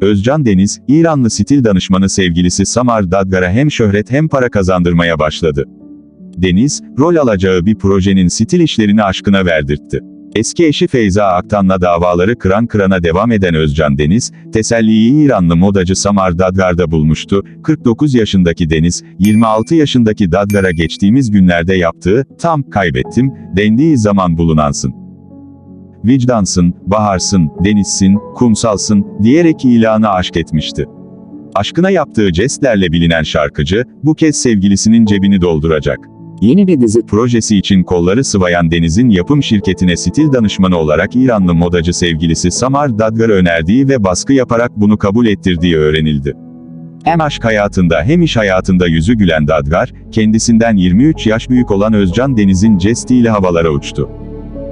Özcan Deniz, İranlı stil danışmanı sevgilisi Samar Dadgar'a hem şöhret hem para kazandırmaya başladı. Deniz, rol alacağı bir projenin stil işlerini aşkına verdirtti. Eski eşi Feyza Aktan'la davaları kıran kırana devam eden Özcan Deniz, teselliyi İranlı modacı Samar Dadgar'da bulmuştu. 49 yaşındaki Deniz, 26 yaşındaki Dadgar'a geçtiğimiz günlerde yaptığı, tam kaybettim, dendiği zaman bulunansın. Vicdansın, baharsın, denizsin, kumsalsın, diyerek ilanı aşk etmişti. Aşkına yaptığı jestlerle bilinen şarkıcı, bu kez sevgilisinin cebini dolduracak. Yeni bir dizi Projesi için kolları sıvayan Deniz'in yapım şirketine stil danışmanı olarak İranlı modacı sevgilisi Samar Dadgar'ı önerdiği ve baskı yaparak bunu kabul ettirdiği öğrenildi. Hem aşk hayatında hem iş hayatında yüzü gülen Dadgar, kendisinden 23 yaş büyük olan Özcan Deniz'in jestiyle havalara uçtu.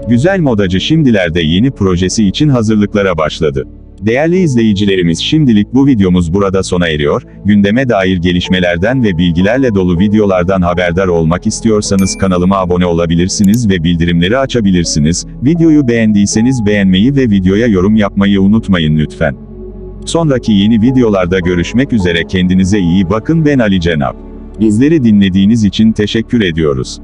Güzel modacı şimdilerde yeni projesi için hazırlıklara başladı. Değerli izleyicilerimiz şimdilik bu videomuz burada sona eriyor. Gündeme dair gelişmelerden ve bilgilerle dolu videolardan haberdar olmak istiyorsanız kanalıma abone olabilirsiniz ve bildirimleri açabilirsiniz. Videoyu beğendiyseniz beğenmeyi ve videoya yorum yapmayı unutmayın lütfen. Sonraki yeni videolarda görüşmek üzere kendinize iyi bakın ben Ali Cenap. Bizleri dinlediğiniz için teşekkür ediyoruz.